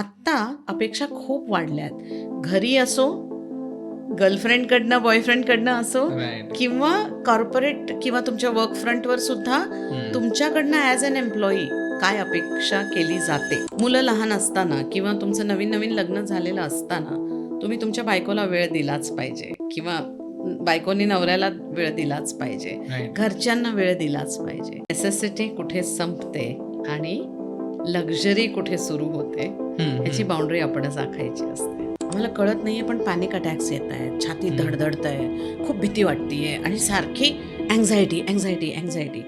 आत्ता अपेक्षा खूप वाढल्यात. घरी असो गर्लफ्रेंडकडनं बॉयफ्रेंडकडनं असो किंवा कॉर्पोरेट किंवा तुमच्या वर्क फ्रंटवर सुद्धा तुमच्याकडनं ॲज अन एम्प्लॉई काय अपेक्षा केली जाते? मुलं लहान असताना किंवा तुमचं नवीन नवीन लग्न झालेलं असताना तुम्ही तुमच्या बायकोला वेळ दिलाच पाहिजे किंवा बायकोनी नवऱ्याला वेळ दिलाच पाहिजे. घरच्यांना वेळ दिलाच पाहिजे. नेसेसिटी कुठे संपते आणि लक्झरी कुठे सुरू होते ह्याची बाउंड्री आपणच आखायची असते. आम्हाला कळत नाहीये पण पॅनिक अटॅक्स येत आहेत छाती. धडधडत आहे खूप भीती वाटतीये आणि सारखी अँझायटी अँझायटी अँझायटी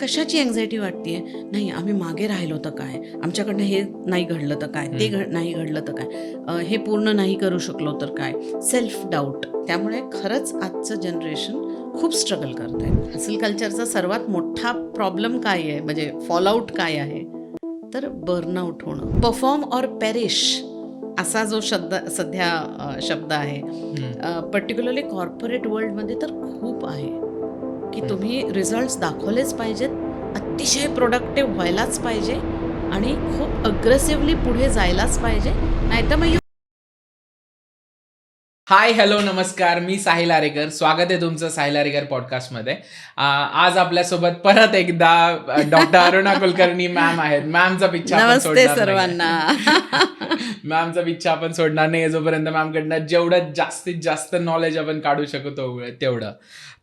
कशाची अँझायटी वाटतीये? नाही आम्ही मागे राहिलो तर काय? आमच्याकडनं हे नाही घडलं तर काय? ते घड नाही घडलं तर काय? हे पूर्ण नाही करू शकलो तर काय? सेल्फ डाऊट त्यामुळे खरंच आजचं जनरेशन खूप स्ट्रगल करत आहे हसल कल्चरचा सर्वात मोठा प्रॉब्लेम काय आहे? म्हणजे फॉलआउट काय आहे? तर बर्नआउट होणं. परफॉर्म ऑर पॅरिश असा जो शब्द सध्या शब्द आहे. पर्टिक्युलरली कॉर्पोरेट वर्ल्डमध्ये तर खूप आहे. की तुम्ही रिझल्ट्स दाखवलेच पाहिजेत अतिशय प्रोडक्टिव्ह व्हायलाच पाहिजे आणि खूप अग्रेसिव्हली पुढे जायलाच पाहिजे. नाहीतर मग हाय हॅलो नमस्कार. मी साहिल आरेकर. स्वागत आहे तुमचं साहिल आरेकर पॉडकास्टमध्ये आज आपल्यासोबत परत एकदा डॉक्टर अरुणा कुलकर्णी मॅम आहेत. मॅमचा पिच्छा आपण सोडणार सर्वांना. मॅमचा पिच्छा आपण सोडणार नाही जोपर्यंत मॅमकडनं जेवढं जास्तीत जास्त नॉलेज आपण काढू शकतो तेवढं.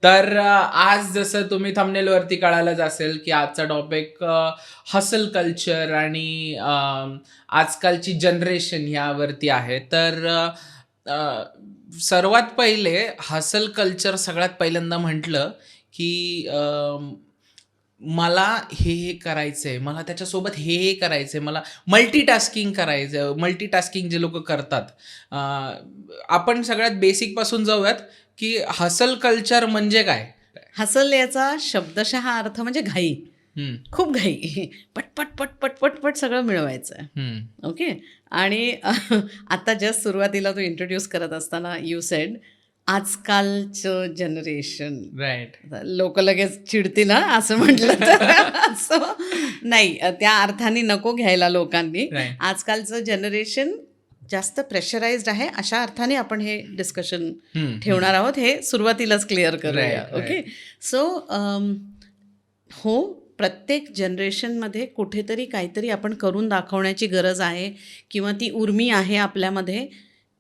तर आज जसं तुम्ही थंबनेलवरती कळालंच असेल की आजचा टॉपिक हसल कल्चर आणि आजकालची जनरेशन ह्यावरती आहे. तर अ, सर्वात पहिले हसल कल्चर सगळ्यात पहिल्यांदा म्हटलं की अम, मला हे हे करायचं आहे मला त्याच्यासोबत हे हे करायचं आहे मला मल्टीटास्किंग करायचं मल्टीटास्किंग जे लोक करतात. अं, आपण सगळ्यात बेसिकपासून जाऊयात की हसल कल्चर म्हणजे काय? हसल याचा शब्दशः अर्थ म्हणजे घाई. हम्म, खूप घाई. पटपट पटपट पटपट सगळं मिळवायचं. हम्म, ओके आणि आता जस्ट सुरुवातीला तू इंट्रोड्यूस करत असताना यू सेड आजकालचं जनरेशन राईट लोक लगेच चिडतील ना असं म्हटलं तर. नाही त्या अर्थाने नको घ्यायला लोकांनी. आजकालचं जनरेशन जास्त प्रेशराइज्ड आहे अशा अर्थाने आपण हे डिस्कशन ठेवणार आहोत. हे सुरुवातीलाच क्लिअर करूया. ओके सो हो प्रत्येक जनरेशनमध्ये कुठेतरी काहीतरी आपण करून दाखवण्याची गरज आहे किंवा ती उर्मी आहे आपल्यामध्ये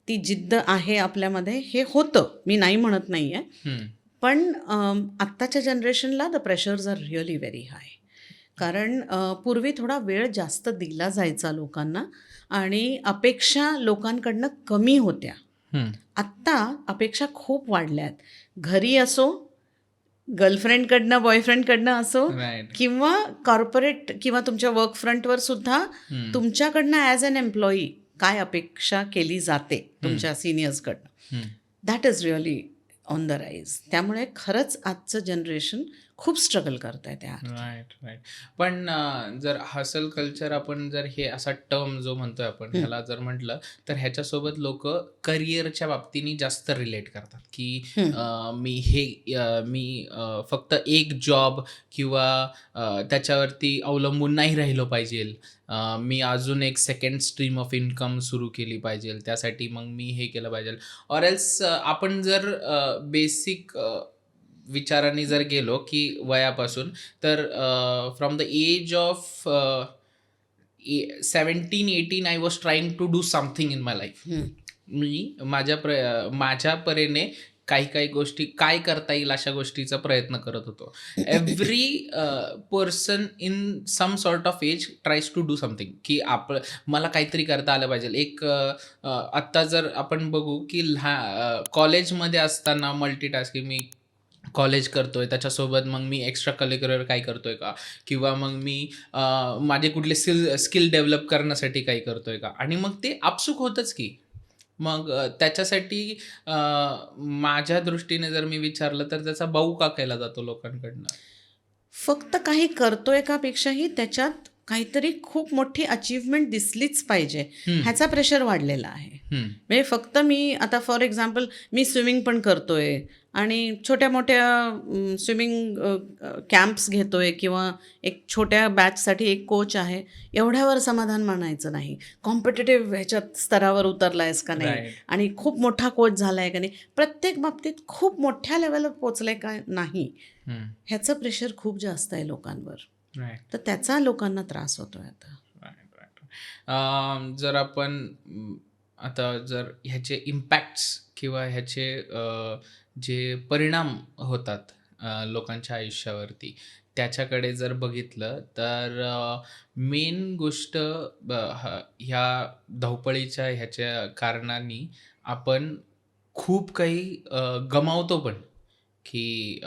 ती जिद्द आहे आपल्यामध्ये हे होतं. मी नाही म्हणत नाही आहे पण आत्ताच्या जनरेशनला the pressures are really very high कारण पूर्वी थोडा वेळ जास्त दिला जायचा लोकांना आणि अपेक्षा लोकांकडनं कमी होत्या. आत्ता अपेक्षा खूप वाढल्यात. घरी असो गर्लफ्रेंडकडनं बॉयफ्रेंडकडनं असो किंवा कॉर्पोरेट किंवा तुमच्या वर्क फ्रंटवर सुद्धा तुमच्याकडनं ॲज अन एम्प्लॉई काय अपेक्षा केली जाते तुमच्या सिनियर्सकडनं. That is really on the rise त्यामुळे खरंच आजचं जनरेशन खूप स्ट्रगल करत आहे त्या राईट राईट पण जर हसल कल्चर आपण जर हे असा टर्म जो म्हणतोय आपण. ह्याला जर म्हटलं तर ह्याच्यासोबत लोक करिअरच्या बाबतीने जास्त रिलेट करतात. की मी हे मी फक्त एक जॉब किंवा त्याच्यावरती अवलंबून नाही राहिलो पाहिजे. मी अजून एक सेकंड स्ट्रीम ऑफ इन्कम सुरू केली पाहिजे. त्यासाठी मग मी हे केलं पाहिजे. ऑर एल्स आपण जर बेसिक विचाराने जर गेलो की वयापासून तर from the age of seventeen eighteen I was trying to do something in my life. मी माझ्या प्र माझ्या परीने काही काही गोष्टी काय करता येईल अशा गोष्टीचा प्रयत्न करत होतो. Every person in some sort of age tries to do something की आप मला काहीतरी करता आलं पाहिजे. एक आत्ता जर आपण बघू की लहा कॉलेजमध्ये असताना मल्टीटास्किंग मी कॉलेज करतोय त्याच्यासोबत मग मी एक्स्ट्रा करिक्युलर काय करतोय का? किंवा मग मी माझे कुठले स्किल स्किल डेव्हलप करण्यासाठी काही करतोय का? आणि मग ते आपसुक होतंच की. मग त्याच्यासाठी माझ्या दृष्टीने जर मी विचारलं तर त्याचा बाऊ का केला जातो लोकांकडनं? फक्त काही करतोय का पेक्षाही त्याच्यात काहीतरी खूप मोठी अचीवमेंट दिसलीच पाहिजे. ह्याचा प्रेशर वाढलेला आहे. म्हणजे फक्त मी आता फॉर एक्झाम्पल मी स्विमिंग पण करतोय. आणि छोट्या मोठ्या स्विमिंग कॅम्प्स घेतोय किंवा एक छोट्या बॅचसाठी एक कोच आहे एवढ्यावर समाधान मानायचं नाही. कॉम्पिटेटिव्ह ह्याच्यात स्तरावर उतरला आहेस का नाही. आणि खूप मोठा कोच झाला आहे का नाही? प्रत्येक बाबतीत खूप मोठ्या लेवलवर पोचले का नाही. ह्याचं प्रेशर खूप जास्त आहे लोकांवर. तर त्याचा लोकांना त्रास होतोय आता. जर आपण आता जर ह्याचे इम्पॅक्ट्स किंवा ह्याचे जे परिणाम होतात लोकांच्या आयुष्यावरती त्याच्याकडे जर बघितलं तर मेन गोष्ट ब- ह- ह्या धावपळीच्या ह्याच्या कारणांनी आपण खूप काही गमावतो पण. की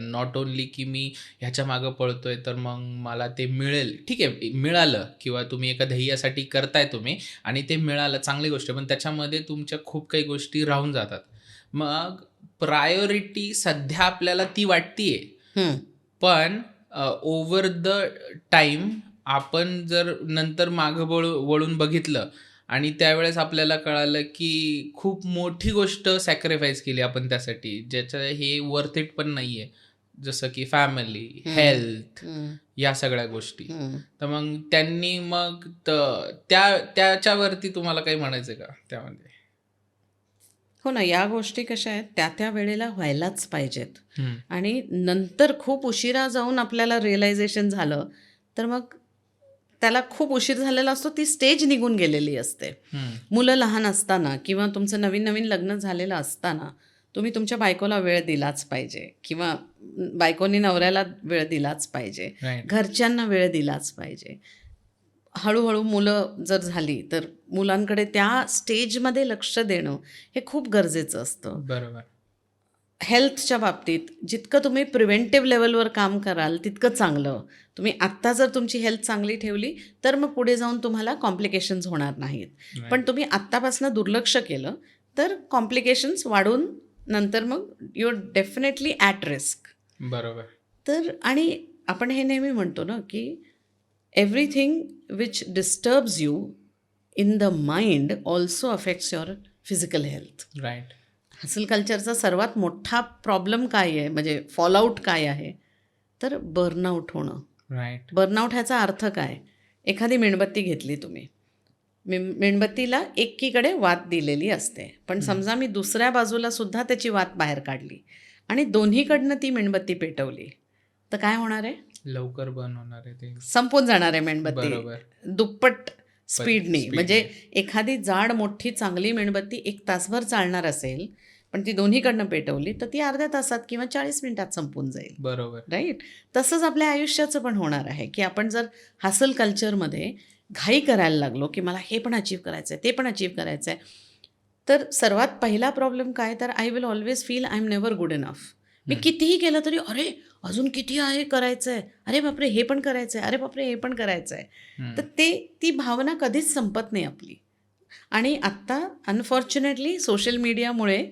नॉट ओनली की मी ह्याच्या मागं पळतोय तर मग मला ते मिळेल. ठीक आहे मिळालं किंवा तुम्ही एका ध्येयासाठी करताय तुम्ही आणि ते मिळालं चांगली गोष्ट आहे, पण त्याच्यामध्ये तुमच्या खूप काही गोष्टी राहून जातात. मग प्रायोरिटी सध्या आपल्याला ती वाटतीये. पण ओव्हर द टाईम आपण जर नंतर मागं वळू वळून बघितलं आणि त्यावेळेस आपल्याला कळालं की खूप मोठी गोष्ट सॅक्रिफाईस केली आपण त्यासाठी ज्याचं हे वर्थ इट पण नाहीये जसं की फॅमिली. हेल्थ. या सगळ्या गोष्टी. तर मग त्यांनी मग त्याच्यावरती तुम्हाला काही म्हणायचं का त्यामध्ये हो ना या गोष्टी कशा आहेत त्या त्या वेळेला व्हायलाच पाहिजेत. आणि नंतर खूप उशिरा जाऊन आपल्याला रिअलायझेशन झालं तर मग त्याला खूप उशीर झालेला असतो ती स्टेज निघून गेलेली असते. मुलं लहान असताना किंवा तुमचं नवीन नवीन लग्न झालेलं असताना तुम्ही तुमच्या बायकोला वेळ दिलाच पाहिजे किंवा बायकोनी नवऱ्याला वेळ दिलाच पाहिजे. घरच्यांना वेळ दिलाच पाहिजे हळूहळू मुलं जर झाली तर मुलांकडे त्या स्टेजमध्ये लक्ष देणं हे खूप गरजेचं असतं. बरोबर. हेल्थच्या बाबतीत जितकं तुम्ही प्रिव्हेंटिव्ह लेवलवर काम कराल तितकं चांगलं. तुम्ही आत्ता जर तुमची हेल्थ चांगली ठेवली तर मग पुढे जाऊन तुम्हाला कॉम्प्लिकेशन्स होणार नाहीत. पण तुम्ही आत्तापासून दुर्लक्ष केलं तर कॉम्प्लिकेशन्स वाढून नंतर मग you are definitely at risk. बरोबर. तर आणि आपण हे नेहमी म्हणतो ना की everything which disturbs you in the mind also affects your physical health right hustle कल्चरचा सर्वात मोठा प्रॉब्लेम काय आहे? म्हणजे फॉलआउट काय आहे? तर बर्नआउट होणं. राईट बर्नआउट ह्याचा अर्थ काय? एखादी मेणबत्ती घेतली तुम्ही. मेणबत्तीला एकीकडे वात दिलेली असते. पण समजा मी दुसऱ्या बाजूला सुद्धा त्याची वात बाहेर काढली आणि दोन्हीकडनं ती मेणबत्ती पेटवली. तर काय होणार आहे? लवकर बर्न होणार आहे ते. संपून जाणार आहे मेणबत्ती. बरोबर. दुप्पट स्पीडनी. म्हणजे एखादी जाड मोठी चांगली मेणबत्ती एक तासभर चालणार असेल पण ती दोन्हीकडनं पेटवली तर ती अर्ध्या तासात किंवा चाळीस मिनिटात संपून जाईल. बरोबर. राईट तसंच आपल्या आयुष्याचं पण होणार आहे की आपण जर हासल कल्चरमध्ये घाई करायला लागलो की मला हे पण अचीव करायचं आहे ते पण अचीव करायचं आहे तर सर्वात पहिला प्रॉब्लेम काय? तर I will always feel I am never good enough मी. कितीही केलं तरी अरे अजून किती आहे करायचं आहे अरे बापरे हे पण करायचं आहे अरे बापरे हे पण करायचं आहे. तर ते ती भावना कधीच संपत नाही आपली आणि आत्ता अनफॉर्च्युनेटली सोशल मीडियामुळे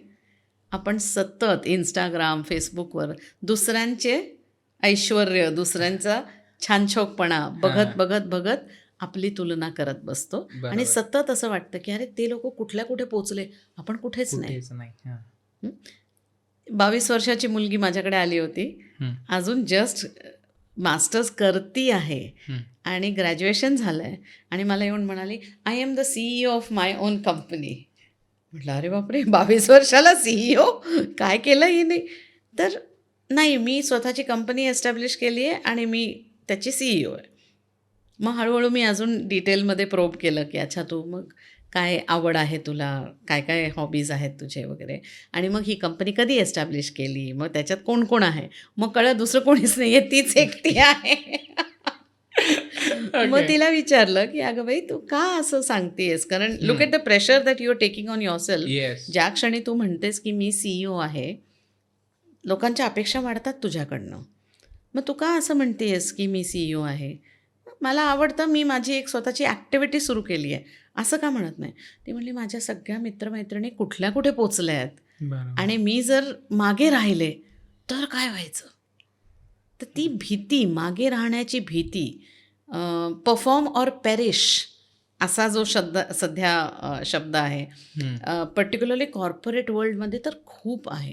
आपण सतत इंस्टाग्राम फेसबुकवर दुसऱ्यांचे ऐश्वर दुसऱ्यांचा छानछोकपणा बघत. बघत बघत आपली तुलना करत बसतो आणि. सतत असं वाटतं की अरे ते लोक कुठल्या कुठे पोचले आपण कुठेच नाही. बावीस वर्षाची मुलगी माझ्याकडे आली होती. अजून जस्ट मास्टर्स करती आहे. आणि ग्रॅज्युएशन झालं आहे आणि मला येऊन म्हणाली I am the CEO of my own company म्हटलं अरे बापरे बावीस वर्षाला सीईओ काय केलं हिने? तर नाही मी स्वतःची कंपनी एस्टॅब्लिश केली आहे आणि मी त्याची सीईओ आहे. मग हळूहळू मी अजून डिटेलमध्ये प्रोब केलं की अच्छा तू मग काय आवड आहे तुला? काय काय हॉबीज आहेत तुझे वगैरे? आणि मग ही कंपनी कधी एस्टॅब्लिश केली? मग त्याच्यात कोण कोण आहे? मग कळलं दुसरं कोणीच नाही आहे तीच एकटी आहे. मग. तिला विचारलं की अगं बाई तू का असं सांगतेस? कारण look at the pressure that you are taking on yourself. ज्या क्षणी तू म्हणतेस की मी सीईओ आहे लोकांच्या अपेक्षा वाढतात तुझ्याकडनं. मग तू का असं म्हणतेस की मी सीईओ आहे? मला आवडतं मी माझी एक स्वतःची ॲक्टिव्हिटी सुरू केली आहे. असं का म्हणत नाही? ती म्हणली माझ्या सगळ्या मित्रमैत्रिणी कुठल्या कुठे पोचल्या आहेत. आणि मी जर मागे राहिले तर काय व्हायचं? तर ती भीती मागे राहण्याची भीती परफॉर्म ऑर पेरिश असा जो शब्द सध्या शब्द आहे. पर्टिक्युलरली कॉर्पोरेट वर्ल्डमध्ये तर खूप आहे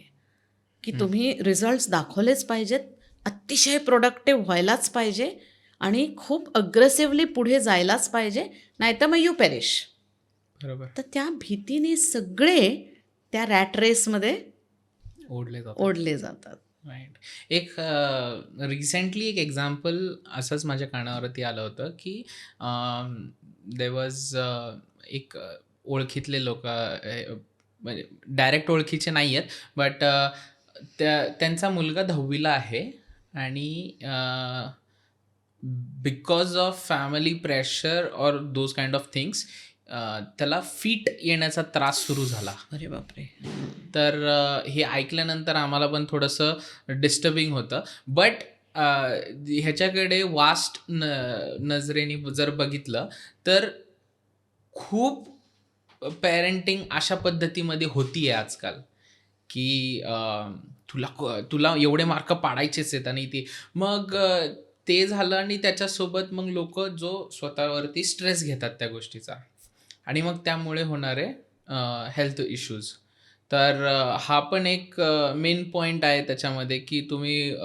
की तुम्ही रिझल्ट्स दाखवलेच पाहिजेत अतिशय प्रोडक्टिव्ह व्हायलाच पाहिजे आणि खूप अग्रेसिव्हली पुढे जायलाच पाहिजे नाहीतर मग यू पेरिश बरोबर. तर त्या भीतीने सगळे त्या रॅट रेसमध्ये ओढले जातात. ओढले जातात. राईट एक रिसेंटली एक एक्झाम्पल असंच माझ्या कानावरती आलं होतं की दे वॉज एक ओळखीतले लोक म्हणजे डायरेक्ट ओळखीचे नाही आहेत बट त्या त्यांचा मुलगा दहावीला आहे आणि because of family pressure or those kind of things त्याला फीट येण्याचा त्रास सुरू झाला. अरे बापरे. तर अ, हे ऐकल्यानंतर आम्हाला पण थोडंसं डिस्टर्बिंग होतं. बट ह्याच्याकडे वास्ट न नजरेने जर बघितलं तर खूप पॅरेंटिंग अशा पद्धतीमध्ये होती आहे आजकाल. की अ, तुला तुला एवढे मार्क पाडायचेच आहेत आणि ते मग ते झालं आणि त्याच्यासोबत मग लोक जो स्वतःवरती स्ट्रेस घेतात त्या गोष्टीचा. आणि मग त्यामुळे होणारे हेल्थ इश्यूज तर हा पण एक मेन पॉईंट आहे त्याच्यामध्ये की तुम्ही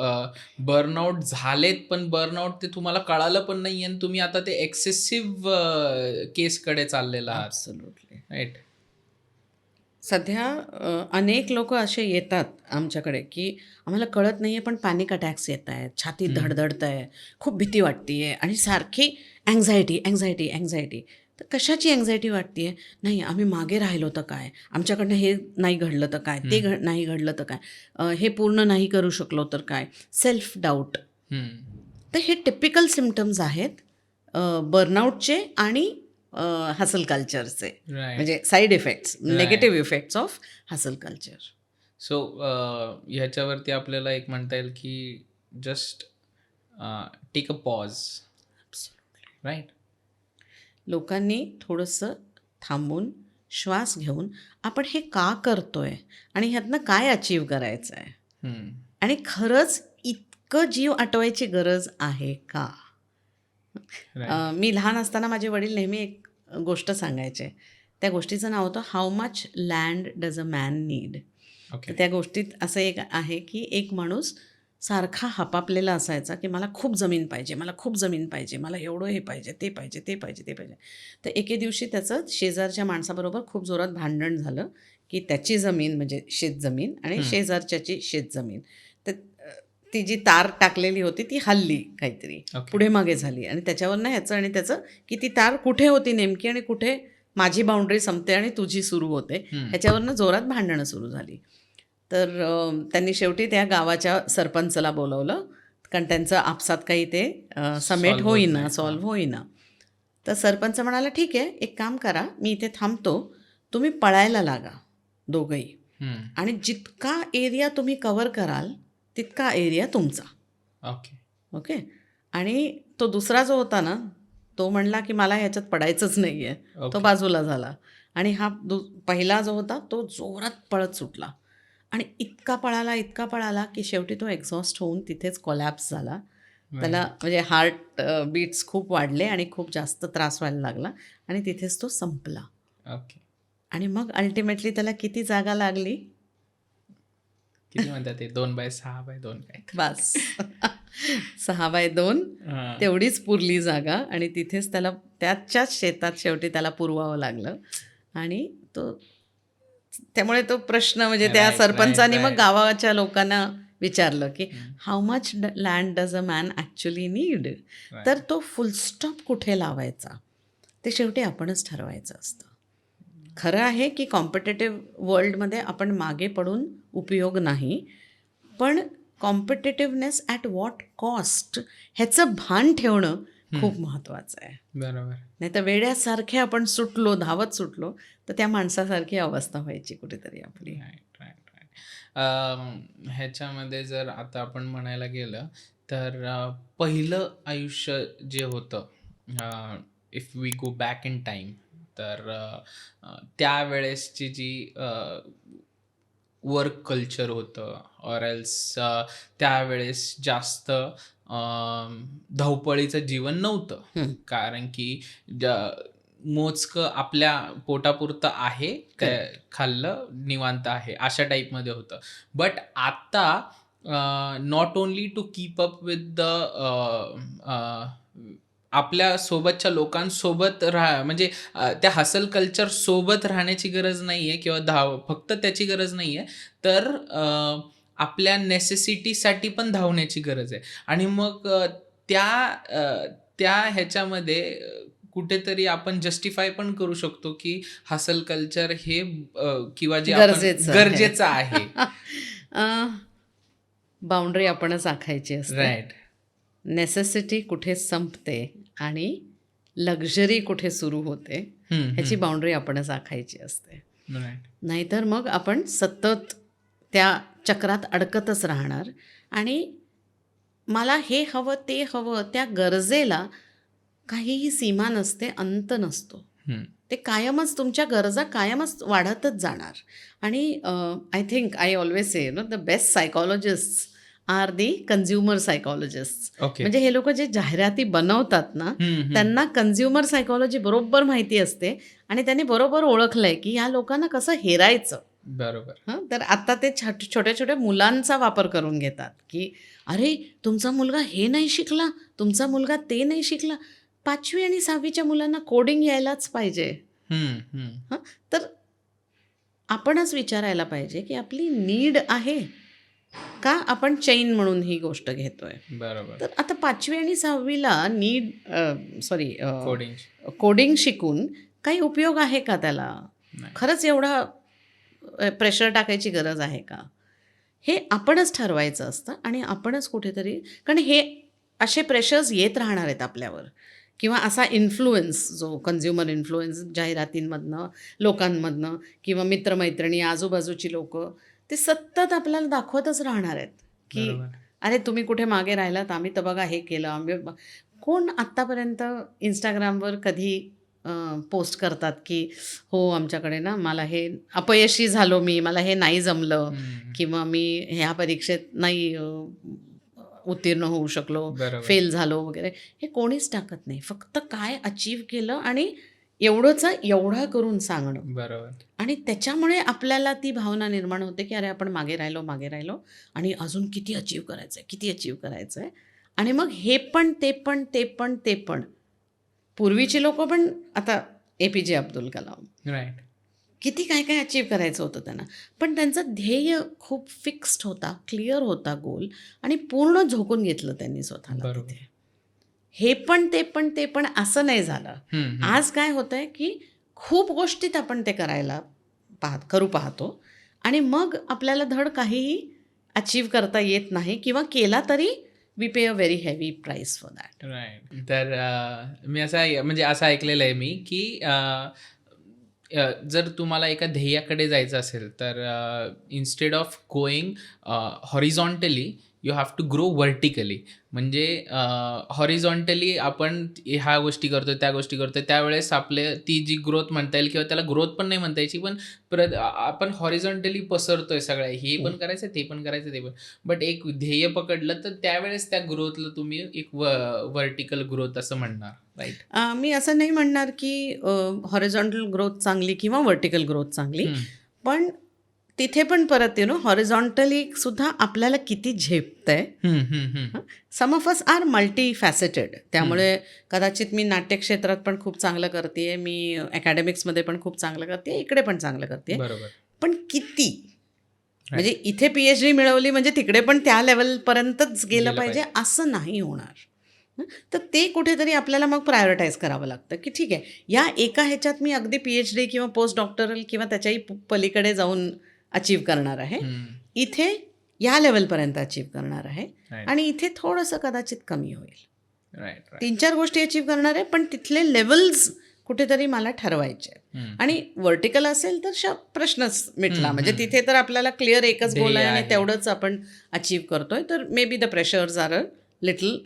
बर्नआउट झालेत पण बर्नआउट ते तुम्हाला कळालं पण नाही आणि तुम्ही आता ते एक्सेसिव्ह केसकडे चाललेला आहात. राईट सध्या अनेक लोक असे येतात आमच्याकडे की आम्हाला कळत नाही आहे पण पॅनिक अटॅक्स येत आहेत छाती. धडधडत आहे खूप भीती वाटते आहे आणि सारखी अँझायटी अँझायटी अँझायटी तर कशाची अँझायटी वाटते आहे नाही आम्ही मागे राहिलो तर काय? आमच्याकडनं हे नाही घडलं तर काय? ते घड नाही घडलं तर काय? हे पूर्ण नाही करू शकलो तर काय? सेल्फ डाऊट तर हे टिपिकल सिमटम्स आहेत बर्नआउटचे आणि हसल कल्चरचे म्हणजे side effects. Negative effects of hustle culture so ह्याच्यावरती आपल्याला एक म्हणता येईल की just take a pause right लोकांनी थोडंसं थांबून श्वास घेऊन आपण हे का करतोय आणि ह्यातनं काय अचीव करायचं आहे आणि खरंच इतकं जीव आटवायची गरज आहे का? मी लहान असताना माझे वडील नेहमी एक गोष्ट सांगायचे. त्या गोष्टीचं नाव होतं how much land does a man need त्या गोष्टीत असं एक आहे की एक माणूस सारखा हपापलेला असायचा की मला खूप जमीन पाहिजे मला खूप जमीन पाहिजे मला एवढं हे पाहिजे ते पाहिजे ते पाहिजे ते पाहिजे. तर एके दिवशी त्याचं शेजारच्या माणसाबरोबर खूप जोरात भांडण झालं की त्याची जमीन म्हणजे शेतजमीन आणि. शेजारच्याची शेतजमीन. ती जी तार टाकलेली होती ती हल्ली काहीतरी. ओके. पुढे मागे झाली. आणि त्याच्यावरनं ह्याचं आणि त्याचं की ती तार कुठे होती नेमकी आणि कुठे माझी बाउंड्री संपते आणि तुझी सुरू होते. ह्याच्यावरनं जोरात भांडणं सुरू झाली. तर त्यांनी शेवटी त्या गावाच्या सरपंचला बोलवलं. कारण त्यांचं आपसात काही ते समेट होईना. सॉल्व्ह होईना. तर सरपंच म्हणाला ठीक आहे एक काम करा. मी इथे थांबतो. तुम्ही पळायला लागा दोघंही. आणि जितका एरिया तुम्ही कवर कराल तितका एरिया तुमचा. ओके ओके आणि तो दुसरा जो होता ना तो म्हणला की मला ह्याच्यात पडायचंच नाही आहे तो बाजूला झाला. आणि हा दु पहिला जो होता तो जोरात पळत सुटला. आणि इतका पळाला इतका पळाला की शेवटी तो एक्झॉस्ट होऊन तिथेच कोलॅप्स झाला. त्याला म्हणजे हार्ट बीट्स खूप वाढले आणि खूप जास्त त्रास व्हायला लागला आणि तिथेच तो संपला. ओके आणि मग अल्टिमेटली त्याला किती जागा लागली? किती म्हणतात ते दोन बाय सहा बाय दोन काय बस सहा बाय दोन. तेवढीच पुरली जागा आणि तिथेच त्याला त्याच्याच शेतात शेवटी त्याला पुरवावं लागलं आणि तो त्यामुळे तो प्रश्न म्हणजे त्या सरपंचानी मग. गावाच्या लोकांना विचारलं की. How much land does a man actually need. तर तो फुलस्टॉप कुठे लावायचा ते शेवटी आपणच ठरवायचं असतं खरं आहे की कॉम्पिटेटिव्ह वर्ल्डमध्ये आपण मागे पडून उपयोग नाही पण कॉम्पिटेटिव्हनेस ॲट वॉट कॉस्ट ह्याचं भान ठेवणं खूप महत्त्वाचं आहे. बरोबर. नाही तर वेड्यासारखे आपण सुटलो धावत सुटलो तर त्या माणसासारखी अवस्था व्हायची कुठेतरी आपली. ह्याच्यामध्ये जर आता आपण म्हणायला गेलं तर पहिलं आयुष्य जे होतं if we go back in time तर त्यावेळेसची जी वर्क कल्चर होतं ऑर एल्स त्यावेळेस जास्त धावपळीचं जीवन नव्हतं. कारण की ज- मोजकं आपल्या पोटापुरतं आहे खाल्लं निवांत आहे अशा टाईपमध्ये होतं. बट आत्ता not only to keep up with the आपल्या सोबतच्या लोकांसोबत राहा म्हणजे त्या हसल कल्चर सोबत राहण्याची गरज नाही आहे किंवा धाव फक्त त्याची गरज नाही आहे तर आपल्या नेसेसिटीसाठी पण धावण्याची गरज आहे. आणि मग त्या त्या ह्याच्यामध्ये कुठेतरी आपण जस्टिफाय पण करू शकतो की हसल कल्चर हे किंवा जे आपण- गरजेचं आहे. गरजेचं आहे. बाउंड्री आपणच आखायची असते. राईट नेसेसिटी कुठे संपते? आणि लक्झरी कुठे सुरू होते ह्याची बाउंड्री आपणच आखायची असते. नाहीतर मग आपण सतत त्या चक्रात अडकतच राहणार आणि मला हे हवं ते हवं त्या गरजेला काहीही सीमा नसते अंत नसतो. ते कायमच तुमच्या गरजा कायमच वाढतच जाणार. आणि I think I always say no the best psychologist are the consumer psychologist म्हणजे हे लोक जे जाहिराती बनवतात ना त्यांना कन्झ्युमर सायकॉलॉजी बरोबर माहिती असते आणि त्यांनी बरोबर ओळखलंय की या लोकांना कसं हेरायचं. बरोबर. हं तर आता ते छाट छोट्या छोट्या मुलांचा वापर करून घेतात की अरे तुमचा मुलगा हे नाही शिकला तुमचा मुलगा ते नाही शिकला. पाचवी आणि सहावीच्या मुलांना कोडिंग यायलाच पाहिजे. तर आपणच विचारायला पाहिजे की आपली नीड आहे. का आपण चैन म्हणून ही गोष्ट घेतोय? बरोबर. तर आता पाचवी आणि सहावीला नीड सॉरी कोडिंग कोडिंग शिकून काही उपयोग आहे का त्याला. खरंच एवढा प्रेशर टाकायची गरज आहे का? हे आपणच ठरवायचं असतं आणि आपणच कुठेतरी कारण हे असे प्रेशर्स येत राहणार आहेत आपल्यावर. किंवा असा इन्फ्लुएन्स जो कन्झ्युमर इन्फ्लुएन्स जाहिरातींमधनं लोकांमधनं किंवा मित्रमैत्रिणी आजूबाजूची लोक ते सतत आपल्याला दाखवतच राहणार आहेत की. अरे तुम्ही कुठे मागे राहिलात आम्ही तर बघा हे केलं आम्ही कोण आत्तापर्यंत इंस्टाग्रामवर कधी पोस्ट करतात की हो आमच्याकडे ना मला हे अपयशी झालो मी मला हे नाही जमलं. किंवा मी ह्या परीक्षेत नाही उत्तीर्ण होऊ शकलो. फेल झालो वगैरे हे कोणीच टाकत नाही फक्त काय अचीव केलं आणि एवढंच एवढं करून सांगणं. बरोबर. आणि त्याच्यामुळे आपल्याला ती भावना निर्माण होते की अरे आपण मागे राहिलो मागे राहिलो आणि अजून किती अचीव करायचं आहे किती अचीव करायचं आहे आणि मग हे पण ते पण ते पण ते पण. पूर्वीची लोक पण आता ए पी जे अब्दुल कलाम. राईट किती काय काय अचीव करायचं होतं त्यांना. पण त्यांचं ध्येय खूप फिक्स्ड होता क्लिअर होता गोल आणि पूर्ण झोकून घेतलं त्यांनी स्वतःला हे पण ते पण ते पण असं नाही झालं. आज काय होतं आहे की खूप गोष्टीत आपण ते करायला पाहत करू पाहतो आणि मग आपल्याला धड काहीही अचीव करता येत नाही किंवा केला तरी we pay a very heavy price for that right तर मी असं म्हणजे असं ऐकलेलं आहे मी की जर तुम्हाला एका ध्येयाकडे जायचं असेल तर instead of going horizontally you have to grow vertically. म्हणजे हॉरिझॉन्टली आपण ह्या गोष्टी करतोय त्या गोष्टी करतोय त्यावेळेस आपले ती जी ग्रोथ म्हणता येईल किंवा त्याला ग्रोथ पण नाही म्हणता यायची पण प्र आपण हॉरिझॉन्टली पसरतोय सगळ्या हे पण करायचं ते पण करायचं ते पण. बट एक ध्येय पकडलं तर त्यावेळेस त्या ग्रोथला तुम्ही एक व्हर्टिकल ग्रोथ असं म्हणणार राईट? मी असं नाही म्हणणार की हॉरिझॉन्टल ग्रोथ चांगली किंवा व्हर्टिकल ग्रोथ चांगली. पण तिथे पण परत येऊ नो हॉरिझॉन्टली सुद्धा आपल्याला किती झेपतंय. Some of us are multifaceted त्यामुळे कदाचित मी नाट्य क्षेत्रात पण खूप चांगलं करते मी अकॅडमिक्समध्ये पण खूप चांगलं करते इकडे पण चांगलं करते बरोबर. पण किती? म्हणजे इथे पी एच डी मिळवली म्हणजे तिकडे पण त्या लेवलपर्यंतच गेलं गेलं पाहिजे असं नाही होणार? तर ते कुठेतरी आपल्याला मग प्रायोरिटाईज करावं लागतं की ठीक आहे. या एका ह्याच्यात मी अगदी पी एच डी किंवा पोस्ट डॉक्टरल किंवा त्याच्याही पलीकडे जाऊन अचीव करणार आहे. इथे या लेवलपर्यंत अचीव करणार आहे. आणि इथे थोडंसं कदाचित कमी होईल तीन चार गोष्टी अचीव करणार आहे पण तिथले लेवल्स कुठेतरी मला ठरवायचे आहेत. आणि व्हर्टिकल असेल तर प्रश्नच मिटला म्हणजे. तिथे तर आपल्याला क्लिअर एकच गोल आहे आणि. तेवढंच आपण अचीव करतोय तर maybe the pressures are a little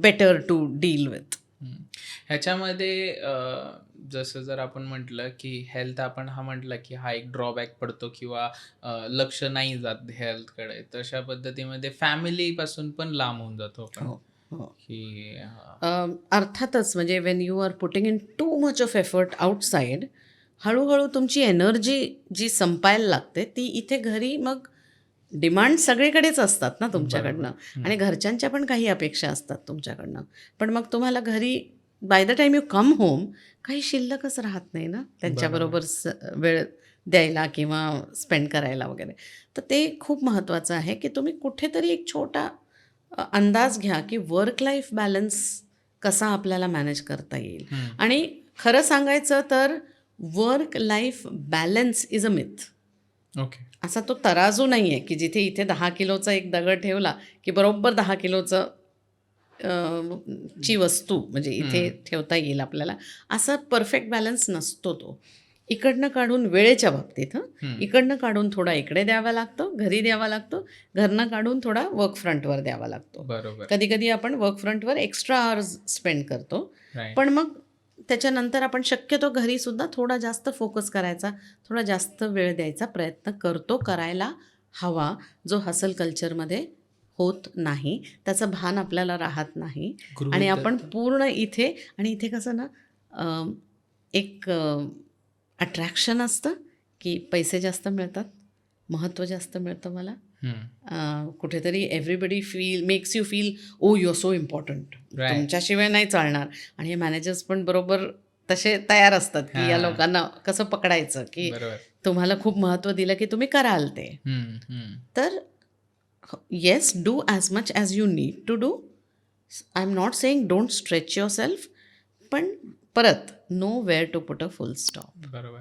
better to deal with. ह्याच्यामध्ये अं, जसं जर आपण म्हटलं की हेल्थ आपण हा म्हटलं की हा एक ड्रॉबॅक पडतो किंवा अं, लक्ष नाही जात हेल्थकडे तशा पद्धतीमध्ये फॅमिली पासून पण लांब होऊन जातो आपण. हो हो. की अं, अम, अर्थातच म्हणजे when you are putting in too much of effort outside हळूहळू तुमची एनर्जी जी संपायला लागते ती इथे घरी मग डिमांड सगळीकडेच असतात ना तुमच्याकडनं. हम्म. आणि घरच्यांच्या पण काही अपेक्षा असतात तुमच्याकडनं. पण मग तुम्हाला घरी by the time you come home काही शिल्लकच राहत नाही ना? त्यांच्याबरोबर स वेळ द्यायला किंवा स्पेंड करायला वगैरे. तर ते खूप महत्त्वाचं आहे की तुम्ही कुठेतरी एक छोटा अंदाज घ्या की वर्क लाईफ बॅलन्स कसा आपल्याला मॅनेज करता येईल. आणि खरं सांगायचं तर work life balance is a myth okay. असा तो तराजू नाही आहे की जिथे इथे दहा किलोचा एक दगड ठेवला की बरोबर दहा किलोचं ची वस्तू म्हणजे इथे ठेवता येईल आपल्याला असा परफेक्ट बॅलन्स नसतो तो. इकडनं काढून वेळेच्या बाबतीत हं. इकडनं काढून थोडा इकडे द्यावा लागतो घरी द्यावा लागतो घरनं काढून थोडा वर्क फ्रंटवर द्यावा लागतो. बरोबर. कधी कधी आपण वर्क फ्रंटवर एक्स्ट्रा आवर्स स्पेंड करतो पण मग त्याच्यानंतर आपण शक्यतो घरीसुद्धा थोडा जास्त फोकस करायचा थोडा जास्त वेळ द्यायचा प्रयत्न करतो करायला हवा जो हसल कल्चरमध्ये होत नाही. त्याचं भान आपल्याला राहत नाही. आणि आपण पूर्ण इथे आणि इथे कसं ना एक अट्रॅक्शन असतं की पैसे जास्त मिळतात महत्त्व जास्त मिळतं मला. कुठेतरी everybody feel makes you feel oh you so important. तुमच्याशिवाय नाही चालणार. आणि हे मॅनेजर्स पण बरोबर तसे तयार असतात की या. लोकांना कसं पकडायचं की तुम्हाला खूप महत्त्व दिलं की तुम्ही कराल ते. तर yes do as much as you need to do I am not saying don't stretch yourself पण परत know where to put a full stop बरोबर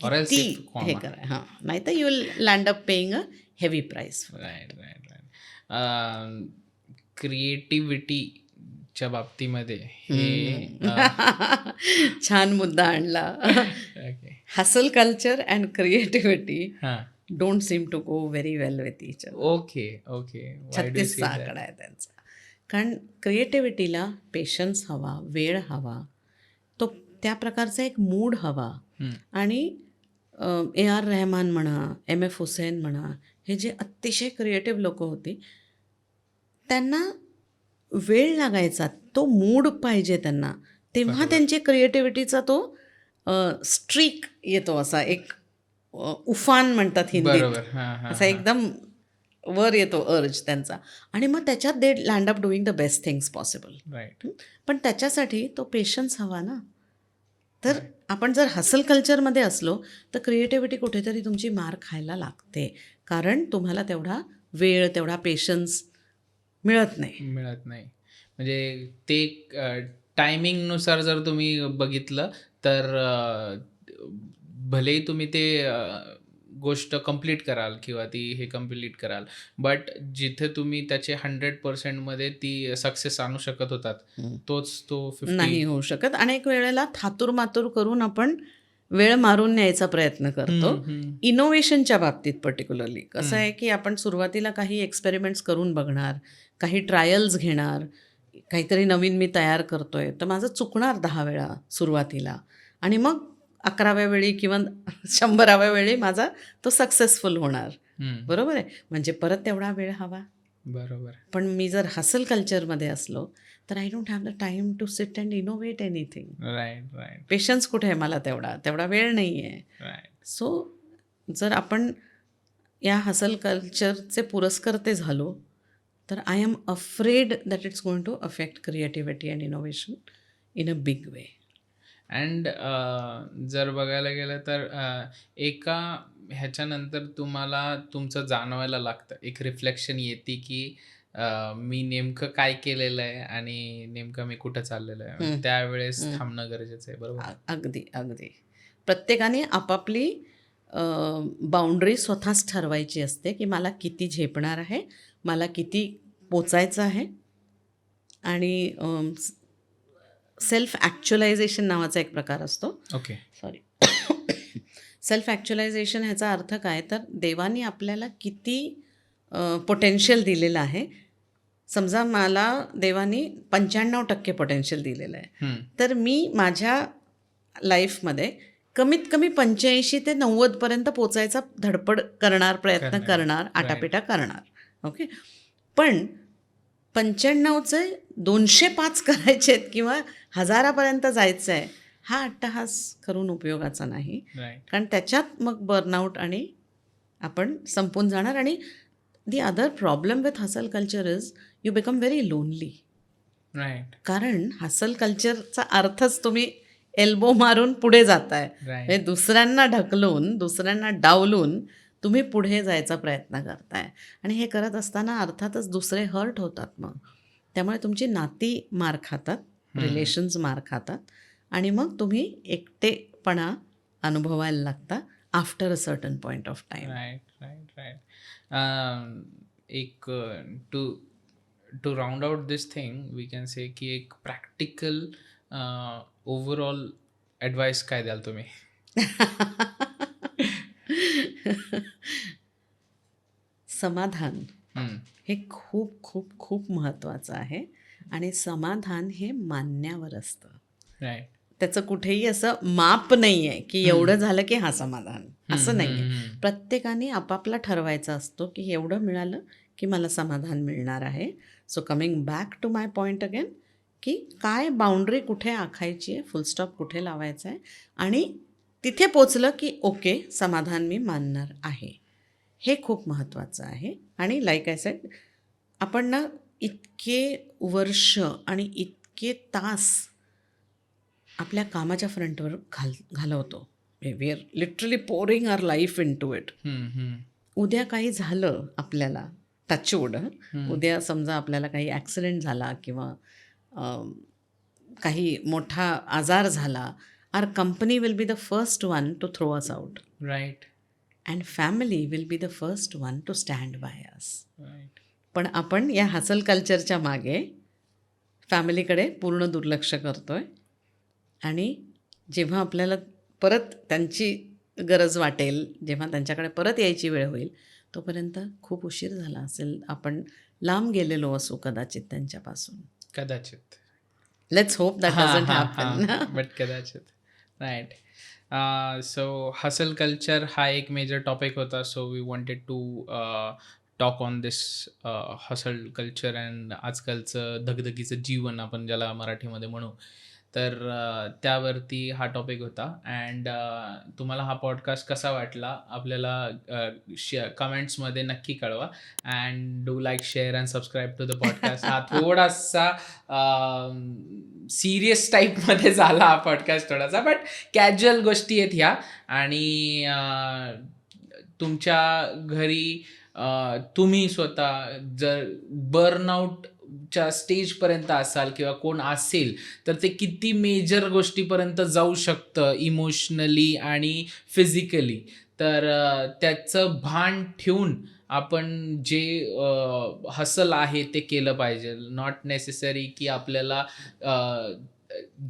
Or else किती if हे comma. करा हां नाही तर you will land up paying a heavy price right right right क्रिएटिव्हिटीच्या बाबतीमध्ये हे अं, छान मुद्दा आणला okay. Hustle culture and creativity हां don't seem to go very well with each okay okay Why do you छत्तीस say that? आकडा आहे त्यांचा. कारण क्रिएटिव्हिटीला पेशन्स हवा वेळ हवा. तो त्या प्रकारचा एक मूड हवा. आणि ए आर रहमान म्हणा एम एफ हुसेन म्हणा हे जे अतिशय क्रिएटिव्ह लोक होती त्यांना वेळ लागायचा. तो मूड पाहिजे त्यांना. तेव्हा बरोबर. त्यांची क्रिएटिव्हिटीचा तो स्ट्रीक येतो असा एक उफान म्हणतात हिंदीत. असा एकदम वर येतो अर्ज त्यांचा. आणि मग त्याच्यात they land up doing the best things possible right पण त्याच्यासाठी तो पेशन्स हवा ना. तर आपण जर हसल कल्चरमध्ये असलो तर क्रिएटिव्हिटी कुठेतरी तुमची मार खायला लागते. कारण तुम्हाला तेवढा वेळ तेवढा पेशन्स मिळत नाही. मिळत नाही. म्हणजे ते टायमिंगनुसार जर तुम्ही बघितलं तर भलेही तुम्ही ते गोष्ट कंप्लीट कराल किंवा ती हे कंप्लीट कराल बट जिथे तुम्ही त्याचे हंड्रेड पर्सेंटमध्ये ती सक्सेस आणू शकत होतात. तोच तो नाही होऊ शकत. अनेक वेळेला थातूर मातूर करून आपण वेळ मारून न्यायचा प्रयत्न करतो. इनोव्हेशनच्या बाबतीत पर्टिक्युलरली कसं आहे की आपण सुरुवातीला काही एक्सपेरिमेंट्स करून बघणार काही ट्रायल्स घेणार काहीतरी नवीन मी तयार करतोय तर माझं चुकणार दहा वेळा सुरुवातीला. आणि मग अकराव्या वेळी किंवा शंभराव्या वेळी माझा तो सक्सेसफुल होणार. बरोबर आहे? म्हणजे परत तेवढा वेळ हवा. बरोबर पण मी जर हसल कल्चरमध्ये असलो तर I don't have the time to sit and innovate anything right right patience कुठे आहे मला तेवढा? तेवढा वेळ नाही आहे सो जर आपण या हसल कल्चरचे पुरस्कर्ते झालो तर I am afraid that it's going to affect creativity and innovation in a big way and जर बघायला गेलं तर एका ह्याच्यानंतर तुम्हाला तुमचं जाणवायला लागतं. एक रिफ्लेक्शन येते की मी नेमकं काय केलेलं आहे आणि नेमकं मी कुठं चाललेलं आहे. त्यावेळेस. थांबणं गरजेचं आहे. बरोबर? अगदी अगदी. प्रत्येकाने आपापली बाउंड्री स्वतःच ठरवायची असते की मला किती झेपणार आहे मला किती पोचायचं आहे. आणि सेल्फ ॲक्च्युलायझेशन नावाचा एक प्रकार असतो. ओके सॉरी सेल्फ ॲक्च्युलायझेशन ह्याचा अर्थ काय? तर देवाने आपल्याला किती पोटेन्शियल दिलेलं आहे. समजा मला देवानी पंच्याण्णव टक्के पोटेन्शियल दिलेलं आहे. तर मी माझ्या लाईफमध्ये कमीत कमी पंच्याऐंशी ते नव्वदपर्यंत पोचायचा धडपड करणार प्रयत्न करणार. आटापिटा करणार. ओके पण पंच्याण्णवचे दोनशे पाच करायचे आहेत किंवा हजारापर्यंत जायचं आहे हा अट्टहास करून उपयोगाचा नाही. कारण त्याच्यात मग बर्नआउट आणि आपण संपून जाणार आणि the other problem with hustle culture is you become very lonely. कारण हसल कल्चरचा अर्थच तुम्ही एल्बो मारून पुढे जाताय. म्हणजे दुसऱ्यांना ढकलून दुसऱ्यांना डावलून तुम्ही पुढे जायचा प्रयत्न करताय. आणि हे करत असताना अर्थातच दुसरे हर्ट होतात मग. त्यामुळे तुमची नाती मार खातात रिलेशन्स मार खातात आणि मग तुम्ही एकटेपणा अनुभवायला लागता after a certain point of time right right right एक to to round out this thing we can say की एक प्रॅक्टिकल ओव्हरऑल ॲडवाईस काय द्याल तुम्ही? समाधान. हे खूप खूप खूप महत्त्वाचं आहे आणि समाधान हे मान्यावर असतं. त्याचं कुठेही असं माप नाही आहे की एवढं झालं की हा समाधान. असं नाही आहे प्रत्येकाने आपापला ठरवायचा असतो की एवढं मिळालं की मला समाधान मिळणार आहे. So coming back to my point again की काय बाउंड्री कुठे आखायची आहे फुलस्टॉप कुठे लावायचा आहे आणि तिथे पोचलं की ओके समाधान मी मानणार आहे. हे खूप महत्त्वाचं आहे. आणि लाईक आय सेड आपण ना इतके वर्ष आणि इतके तास आपल्या कामाच्या फ्रंटवर घाल घालवतो. We are literally pouring our life into it उद्या काही झालं आपल्याला टचवूड उद्या समजा आपल्याला काही ॲक्सिडेंट झाला किंवा काही मोठा आजार झाला R company will be the first one to throw us out right and family will be the first one to stand by us पण आपण या हसल कल्चरच्या मागे फॅमिलीकडे पूर्ण दुर्लक्ष करतो आहे आणि जेव्हा आपल्याला परत त्यांची गरज वाटेल जेव्हा त्यांच्याकडे परत यायची वेळ होईल तोपर्यंत खूप उशीर झाला असेल. आपण लांब गेलेलो असू कदाचित त्यांच्यापासून. कदाचित. लेट्स होप दॅट बट कदाचित. राईट सो हसल कल्चर हा एक मेजर टॉपिक होता. So we wanted to talk on this hustle culture and आजकालचं धगधगीचं जीवन आपण ज्याला मराठीमध्ये म्हणू. तर त्यावरती हा टॉपिक होता. अँड तुम्हाला हा पॉडकास्ट कसा वाटला? आपल्याला कमेंट्समध्ये नक्की कळवा. And do like share and subscribe to the podcast हा थोडासा सिरियस टाईपमध्ये झाला हा पॉडकास्ट थोडासा. बट कॅज्युअल गोष्टी आहेत ह्या. आणि तुमच्या घरी तुम्ही स्वतः जर बर्नआउटच्या स्टेजपर्यंत असाल किंवा कोण असेल तर ते किती मेजर गोष्टीपर्यंत जाऊ शकतं इमोशनली आणि फिजिकली तर त्याचं भान ठेवून आपण जे हसल आहे ते केलं पाहिजे. नॉट नेसेसरी की आपल्याला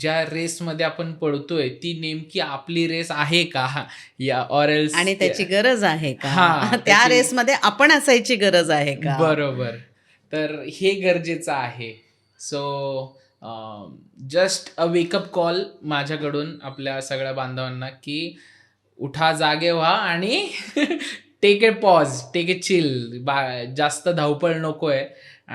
ज्या रेसमध्ये आपण पडतोय ती नेमकी आपली रेस आहे का? या ऑर एल्स आणि त्याची गरज आहे का? हा, त्या रेसमध्ये आपण असायची गरज आहे का? बरोबर. तर हे गरजेचं आहे. So just a wake up call माझ्याकडून आपल्या सगळ्या बांधवांना की उठा जागे व्हा आणि take a pause take a chill बा जास्त धावपळ नको आहे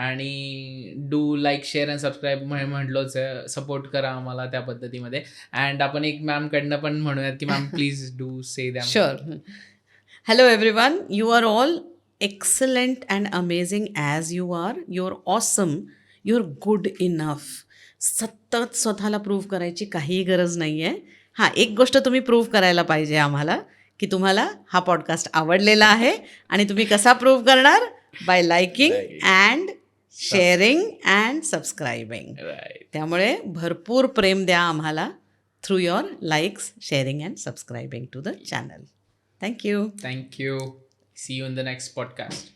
आणि do like share and subscribe म्हटलोच आहे सपोर्ट करा आम्हाला त्या पद्धतीमध्ये. अँड आपण एक मॅमकडनं पण म्हणूयात की ma'am please do say them hello everyone you are all excellent and amazing as you are. You're awesome. You're good enough. सतत स्वतःला प्रूव्ह करायची काही गरज नाही आहे हां एक गोष्ट तुम्ही प्रूव्ह करायला पाहिजे आम्हाला की तुम्हाला हा पॉडकास्ट आवडलेला आहे आणि तुम्ही कसा प्रूव्ह करणार by liking and sharing and subscribing त्यामुळे भरपूर प्रेम द्या आम्हाला through your likes sharing and subscribing to the channel thank you you. See you in the next podcast.